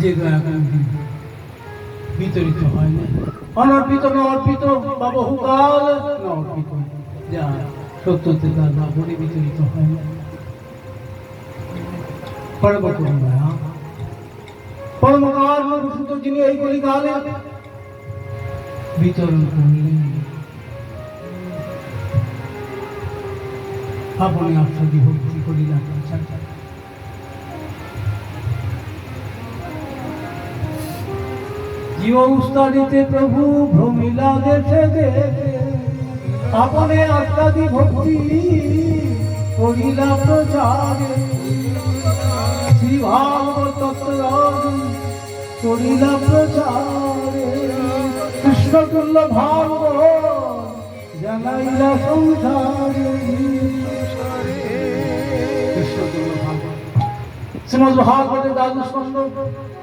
যে দয়া বিতরিত হয় না। অনর্পিত না অর্পিত বা বহুকাল না অর্পিত যা সত্যতে তার না বলে বিতরিত হয় না। পরম করুণা পরম কারণ সুত যিনি এই কলিকালে বিতরণ করলেন। আপনি আশ্রদি ভক্তি করিলেন জীব উস্তাদিতে প্রভু ভ্রমিলা দেখে আপনে আত্মাদি ভক্তি করিলা প্রচারে। শ্রী ভাগবত তত্ত্বরাজ করিলা প্রচারে। কৃষ্ণ তুল্য ভাগবত জানাইলা সংসারে। কৃষ্ণ তুল্য ভাগবত শ্রীমদ ভাগবতের দ্বাদশ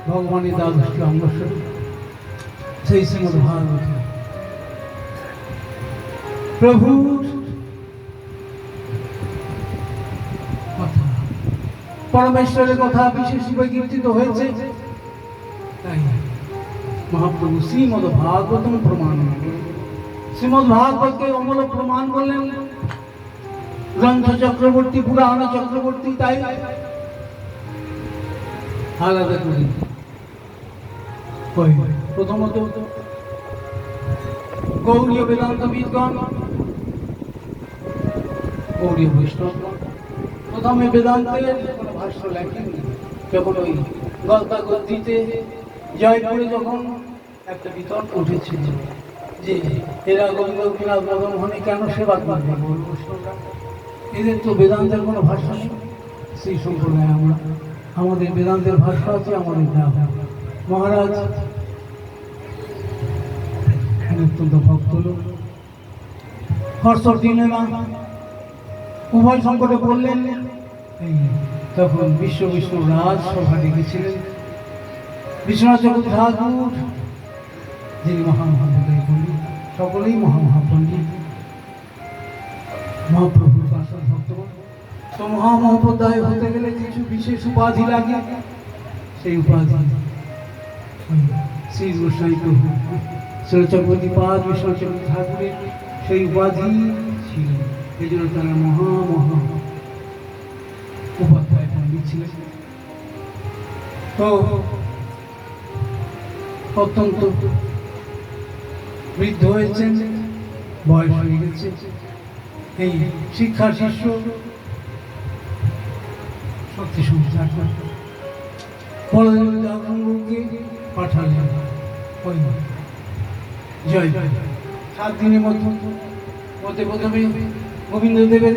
ভগবানের দ্বাদশটি অঙ্গস্বরূপ সেই শ্রীমদ ভাগবত প্রভু, কথা। পরমেশ্বরের কথা বিশেষ কীর্তিত হয়েছে। তাই মহাপ্রভু শ্রীমদ ভাগবতম প্রমাণ। শ্রীমদ ভাগবতকে অমল প্রমাণ বললেন গ্রন্থ চক্রবর্তী, পুরাণ চক্রবর্তী, তাই আলাদা করে। প্রথমত, গৌরীয় বেদান্ত বিদগণ গৌরীয় বৈষ্ণবগণ, প্রথমে বেদান্তের কোনো ভাষ্য লেখেননি যখন ওই গলতা গদ্দিতে জয়পুরে যখন একটা বিতর্ক উঠেছিল যে এরা গোবিন্দ গোপীনাথ মদন মোহনে কেন সেবা করবে এদের তো বেদান্তের কোনো ভাষা নেই। সেই সম্প্রদায় আমরা আমাদের বেদান্তের ভাষা আছে, আমাদের নাম মহারাজ এখানে অত্যন্ত ভক্ত লোক দিনে না উভয় সংকটে পড়লেন। তখন বিশ্ব বিষ্ণু রাজ সভা ডেকেছিলেন। বিশ্বনাথ চক্র ঠাকুর, যিনি মহামহাপন্ডিত পণ্ডিত, সকলেই মহামহাপণ্ডিত। মহাপ্রভুর পাশার ভক্ত তো মহামহোপাধ্যায় হতে গেলে কিছু বিশেষ উপাধি লাগে? সেই উপাধি শ্রী গোস্বাই প্রভু। শ্রীচক্রবর্তী পাদ বিশ্বচন্দ্র ঠাকুরের সেই উপাধি ছিল। এই জন্য তারা মহা মহা উপাধ্যায় পণ্ডিত ছিলেন। তো অত্যন্ত বৃদ্ধ হয়েছেন, বয়স হয়ে গেছে। এই শিক্ষার শিষ্য শক্তি সঞ্চার বলদেবকে পাঠালেন। ওই জয়। সাত দিনের মধ্যে মধ্যে প্রথমে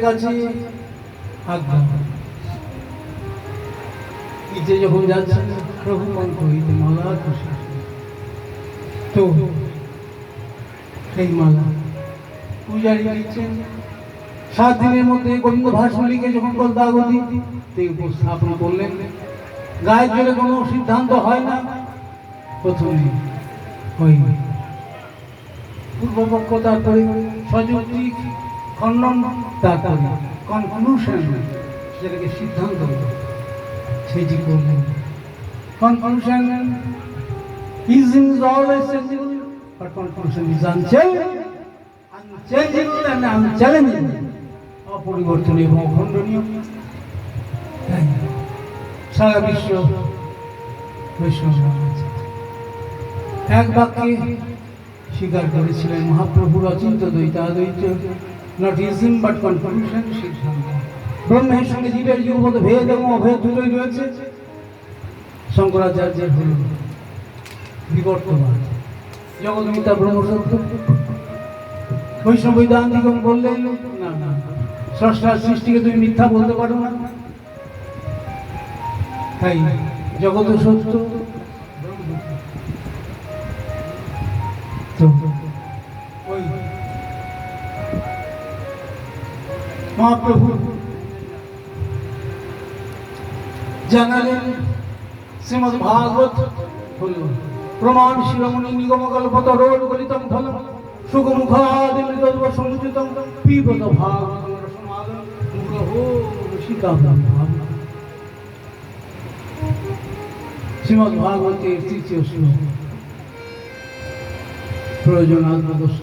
কাছে ইতে যখন প্রভু হইতে মালা তো সেই মালা পূজারি দিচ্ছেন। সাত দিনের মধ্যে গোবিন্দ ভাষণ যখন কলকাগতি তিনি উপস্থাপন করলেন, গায়ের জোরে কোনো সিদ্ধান্ত হয় না। প্রথমে ওই পূর্বপক্ষ তারপরে সযুক্তি খণ্ডন তারপরে কনক্লুশন যেটাকে সিদ্ধান্ত সেটি করলেন conclusion is in always but conclusion is unchangeable unchangeable অপরিবর্তনীয় এবং অখণ্ডনীয়। সারা বিশ্ব বৈষ্ণব। এক বাক্যে স্বীকার করেছিলেন মহাপ্রভুর অচিন্ত দ্বৈতাদ্বৈত। নট ইজিম বাট সিদ্ধান্ত। ব্রহ্মের সঙ্গে জীবের যুগপদ ভেদ এবং অভেদ দুটোই রয়েছে। শঙ্করাচার্যের হল বিবর্তবাদ জগৎমিতা ব্রহ্মসত্য। বৈষ্ণব বেদান্তিগণ বললেন, না না, স্রষ্টার সৃষ্টিকে তুমি মিথ্যা বলতে পারো না। তাই জগৎ সত্য। মহাপ্রভু। জানালেন শ্রীমদ ভাগবত প্রমাণ শিরোমণি নিগম কল্পত রোড গলিতম ফলম সুগমুখাদি মৃতত্ব সংযুতম পিবত ভাব শ্রীমদ ভাগবতের তৃতীয় শ্লোক। প্রয়োজন আত্মদস্য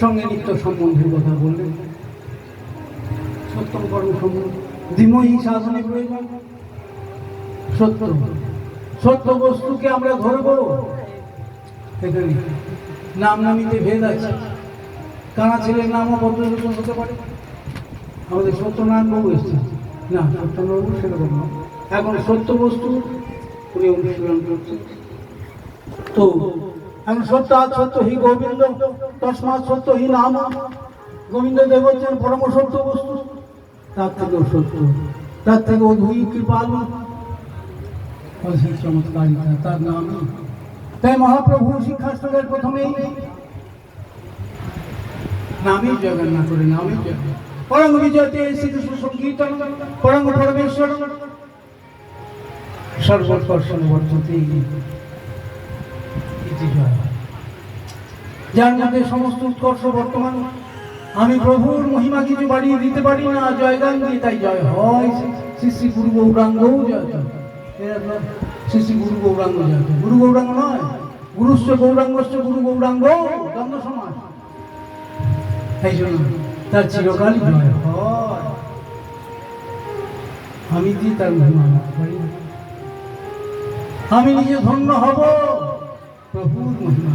সঙ্গে নিত্য সম্বন্ধের কথা বললেন। সত্যম কর্ম সম্বন্ধ। ধীময়ী সাধনে প্রয়োজন। সত্য সত্য বস্তুকে আমরা ধরব। এখানে নাম নামিতে ভেদ আছে। কানা ছেলের নামও পদ্মভূষণ হতে পারে? আমাদের সত্যনারায়ণ বাবু এসছে না, সত্যনারায়ণ বাবু সেরকম না এখন সত্য বস্তু, উনি অনুশীলন করছেন। তো এখন সত্য সত্য, হি গোবিন্দ তসমাৎ সত্য, হি নাম। গোবিন্দ দেব হচ্ছেন পরম সত্য বস্তু। তার থেকেও সত্য, তার থেকে অধুই কৃপালু। চমৎকারিতা তার নাম। তাই মহাপ্রভু শিক্ষাস্থলের প্রথমেই নামই জগন্নাথ করে নামই পরম বিজয়তে শ্রীকৃষ্ণ সংকীর্তন পরম পরমেশ্বর। সর্বকর্ষণ বর্ততে ইতি জয় যার মধ্যে সমস্ত উৎকর্ষ বর্তমান। আমি প্রভুর মহিমা কিছু বাড়িয়ে দিতে পারি না জয়গান দিয়ে তাই জয় হয়। শ্রী গুরু তো শ্রী শ্রী গুরু গৌরাঙ্গ জয়। গুরু গৌরাঙ্গ নয়, গুরুশ্চ গৌরাঙ্গশ্চ গুরু গৌরাঙ্গ দ্বন্দ্ব সমাজ। এই জন্য তার চিরকালই জয় হয়। আমি দিয়ে তার মহিমা। আমি নিজে ধন্য হব। প্রভুর মহিমা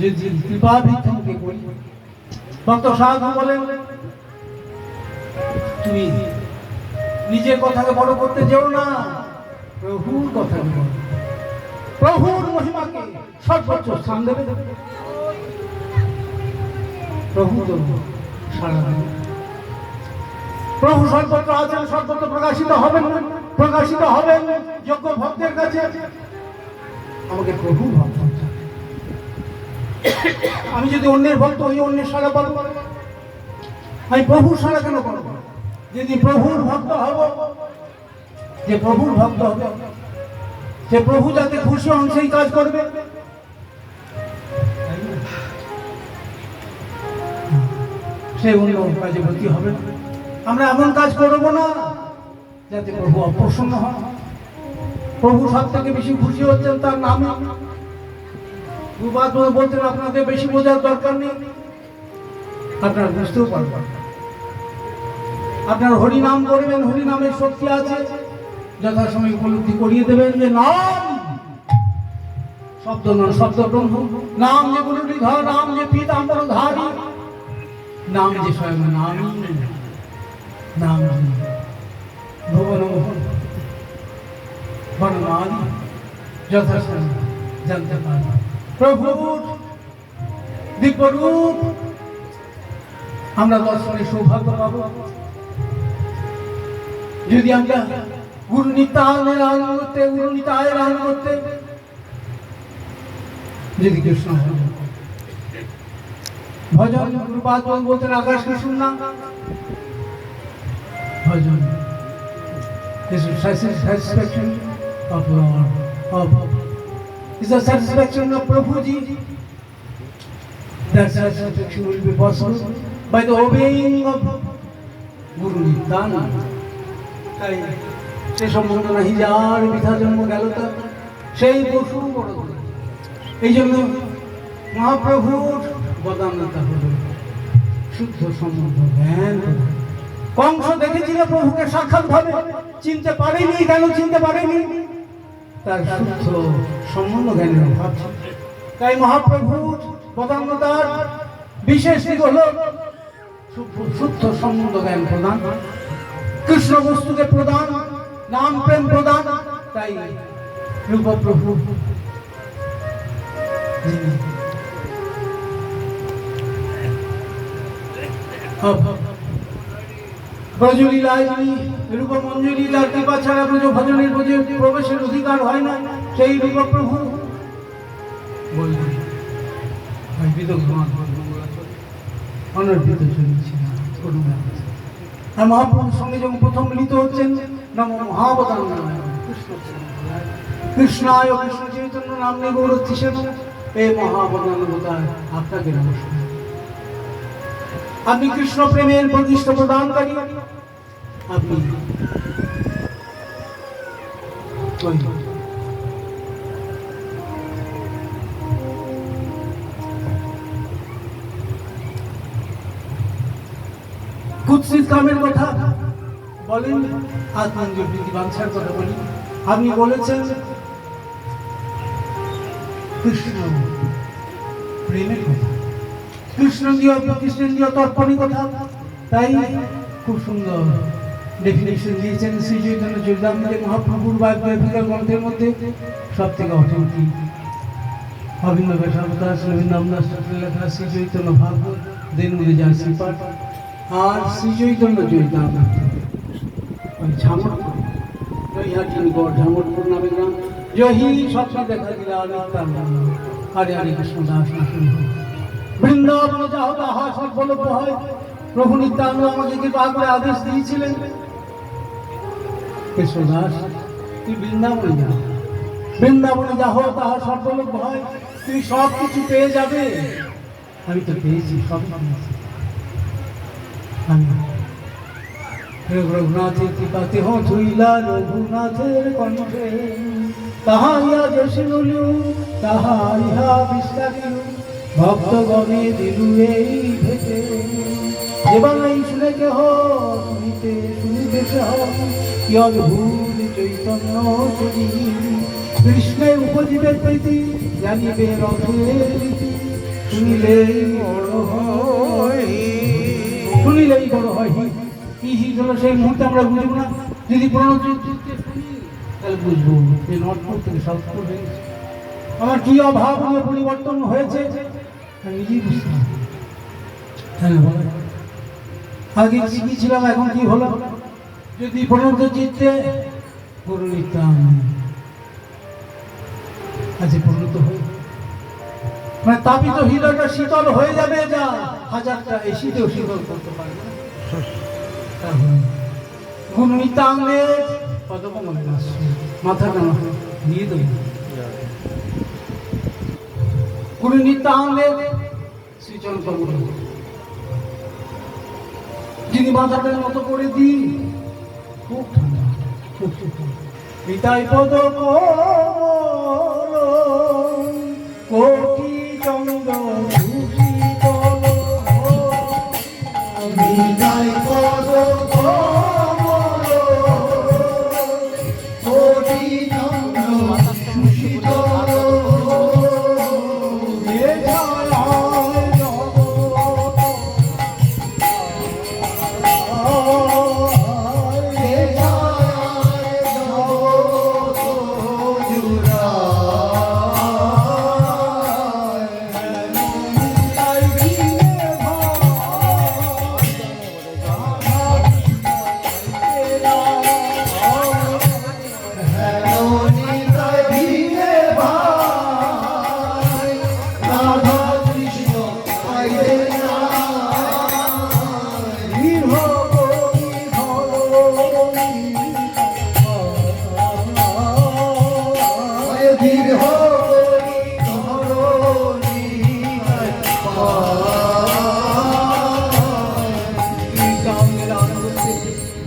যদি কৃপা ভিত্তিকে করি ভক্ত সাধু বলেন, তুমি নিজের কথাকে বড় করতে যেও না, প্রভুর করো। প্রভুর মহিমাকে সর্বোচ্চ স্থান দেবে প্রভু তো সারা। প্রভু সর্বত্র আছেন, সর্বত্র প্রকাশিত হবেন প্রকাশিত হবেন যোগ্য ভক্তের কাছে আমাকে প্রভু হবে। আমি যদি অন্যের ভক্ত হই, অন্যের সারা পাবো? আমি প্রভুর সারা কেন পাবো? যদি প্রভুর ভক্ত হব, যে প্রভুর ভক্ত হবে, সে প্রভু যাতে খুশি হন, সেই কাজ করবে। সে অন্য কাজে ব্রতী হবে আমরা এমন কাজ করব না, যাতে প্রভু অপ্রসন্ন হন। প্রভু সব থেকে বেশি খুশি হচ্ছেন তার নামে। দুবার বলতেন আপনাদের বেশি বোঝার দরকার নেই। আপনারা বুঝতেও পারবেন আপনার হরি নাম করবেন হরি নামের শক্তি আছে। যথাসময় উপলব্ধি করিয়ে দেবেন যে নাম। শব্দ নয়, শব্দ ব্রহ্ম নাম যে গুরুটি ধর নাম যে পিতাম্বর ধারী নাম যে স্বয়ং নামই নাম ভুবন বনমালী। যথাসময় জানতে পারবে প্রভুর দিব্যরূপ আমরা দর্শনের সৌভাগ্য পাবো। যদি আমরা গুরু আহ্বান করতে গুরু আহ্বান করতে যদি কৃষ্ণ ভজন গুরুপাদ বলতেন আকাশ কি শুননা ভজন। This is satisfaction of Lord, of is the satisfaction of Prabhuji. That satisfaction will be possible by the obeying of Guru Nityananda. সে বৃথা জন্ম গেল তার, সেই পশু বড়। এই জন্য মহাপ্রভুর বদান্যতা হল শুদ্ধ সম্বন্ধ, জ্ঞান। কংস দেখেছিল প্রভুকে সাক্ষাৎ ভাবে, চিনতে পারেনি, কেন চিনতে পারেনি তার শুদ্ধ সম্বন্ধ জ্ঞানের অভাব তাই মহাপ্রভুর বদান্যতার বিশেষ দিক হল শুদ্ধ- সম্বন্ধ জ্ঞান প্রদান। কৃষ্ণ বস্তুকে প্রদান, নাম প্রেম প্রদান, তাই রূপপ্রভু। যিনি ব্রজলীলায় যিনি রূপমঞ্জুরি তার কৃপা ছাড়া ব্রজ ভজনের ব্রজে প্রবেশের অধিকার হয় না, সেই আর সঙ্গে যখন প্রথম হচ্ছেন, নম কৃষ্ণায় কৃষ্ণ চৈতন্য নাম এই মহাবদান আপনাকে নমস্কার। আপনি কৃষ্ণ প্রেমের প্রতিষ্ঠা প্রদানকারী। আপনি কুৎসিত কামের কথা বলেন আত্মঞ্জল প্রীতি বাঞ্ছার কথা বলি। আপনি বলেছেন, কৃষ্ণ প্রেমের কথা। কৃষ্ণ দিয়ে কৃষ্ণের দিয়ে তর্পণের কথা। তাই খুব সুন্দর ডেফিনেশন দিয়েছেন শ্রী চৈতন্য চৈতামৃত মহাপ্রভুর বায়োগ্রাফিক্যাল গ্রন্থের মধ্যে। সব থেকে অথেন্টিক অভিন্ন বেশাবতার রবীন্দ্র রামদাস ঠাকুরের লেখা শ্রী চৈতন্য ভাগবত দেনমুদে যায় শ্রীপাঠ আর শ্রী চৈতন্য চৈতামৃত ওই ঝামরপুর নৈহাটির গড় ঝামরপুর নামে গ্রাম। জহি স্বপ্ন দেখা দিলা হরে হরে কৃষ্ণ দাস বৃন্দাবনে যাও, তাহা সর্বলভ্য হয়। প্রভু নিত্যানন্দ আমাকে কৃপা করে আদেশ দিয়েছিলেন। কৃষ্ণদাস তুই বৃন্দাবনে যাও। বৃন্দাবনে যাও, তাহা সর্বলভ্য হয়। তুই সব কিছু পেয়ে যাবে। আমি তো পেয়েছি, সব পেয়েছি। রঘুনাথের কৃপাতে হ ধুইলা রঘুনাথের কণ্ঠে। তাহা ইয়া যশি বলিউ তাহা ইহা বিস্তারিউ ভক্তগণে দিলু এই ভেটে। দেবানাই শুনে কেহ শুনিতে শুনিতে কি অদ্ভুত চৈতন্য উপজীবের প্রীতি, জানিবে রীতি। শুনিলেই বড় বড় হয়। কি সেই মুহূর্তে আমরা বুঝব না। যদি তাহলে বুঝব যে নটপুর থেকে হয়ে আমার কি অভাবনীয় পরিবর্তন হয়েছে? আমি হ্যাঁ। আগে এখন কি হলো যদি প্রণত চিত্তে গুরু নিতাম আজ পরিণত হয়ে মানে তাপিত হৃদয়টা শীতল হয়ে যাবে যা হাজারটা এসিতেও শীতল করতে পারবে না। গুরু নিতাঙ্গে পদকমলে মাথাটা দিয়ে দেব শ্রীচরণ প্রভু যিনি মাথাটার মতো করে দিই খুব ঠান্ডা। পদ কোটি চন্দ্র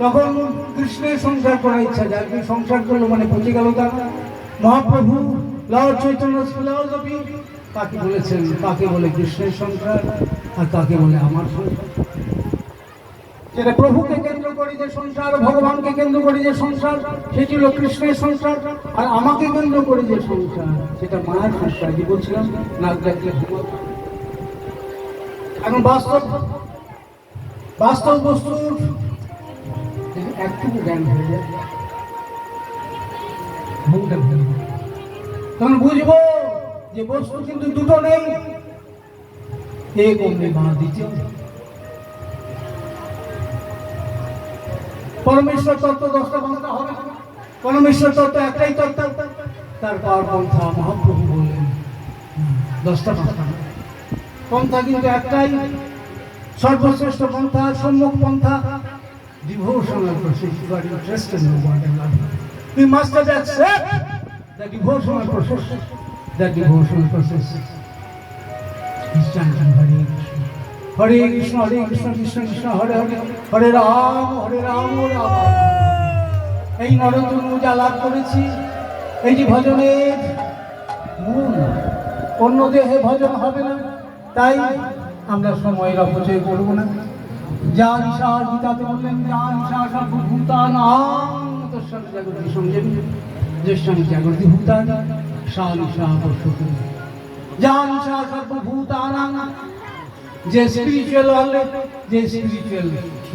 তখন কৃষ্ণের সংসার করার ইচ্ছা যাবে সংসার করল মানে পচে গেল তার মহাপ্রভু লর্ড চৈতন্য ফিলসফি কাকে বলেছেন কাকে বলে কৃষ্ণের সংসার আর কাকে বলে আমার সংসার। যেটা প্রভুকে কেন্দ্র করে যে সংসার, ভগবানকে কেন্দ্র করে যে সংসার, সেটি হলো কৃষ্ণের সংসার। আর আমাকে কেন্দ্র করে যে সংসার, সেটা মায়ের সংসার। যে বলছিলাম, নাক ডাকলে। এখন বাস্তব বাস্তব বস্তুর তখন বুঝব যে বস্তু কিন্তু দুটো নেই। অমনি মা দ্বিতীয় পরমেশ্বর তত্ত্ব দশটা পন্থা হবে। পরমেশ্বর তত্ত্ব একটাই তত্ত্ব। তারপর পন্থা মহাপ্রভু বললেন, দশটা পন্থা পন্থা কিন্তু একটাই। সর্বশ্রেষ্ঠ পন্থা সম্মুখ পন্থা। Devotional process you are interested in what you love we must have accept the devotional process that devotional process is chanting Hare Krishna Hare Krishna Hare Krishna Krishna Krishna Hare Hare Hare Ram Hare Ram Ram Ram এই নরতনু যা লাভ করেছি এই যে ভজনের মূল অন্য দেহে ভজন হবে না তাই আমরা সময়ের অপচয় করব না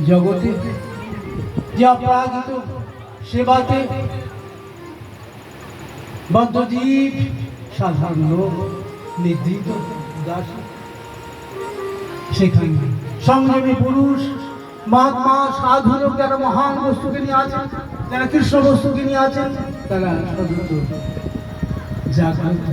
জাগতি সেবাতে বদ্ধজীব সাধারণ লোক নির্দিত উদাসীন সেখানে সংযমী পুরুষ, মহাত্মা সাধু লোক যারা মহান বস্তুকে নিয়ে আছেন? যারা কৃষ্ণ বস্তুকে নিয়ে আছেন, তারা জাগ্রত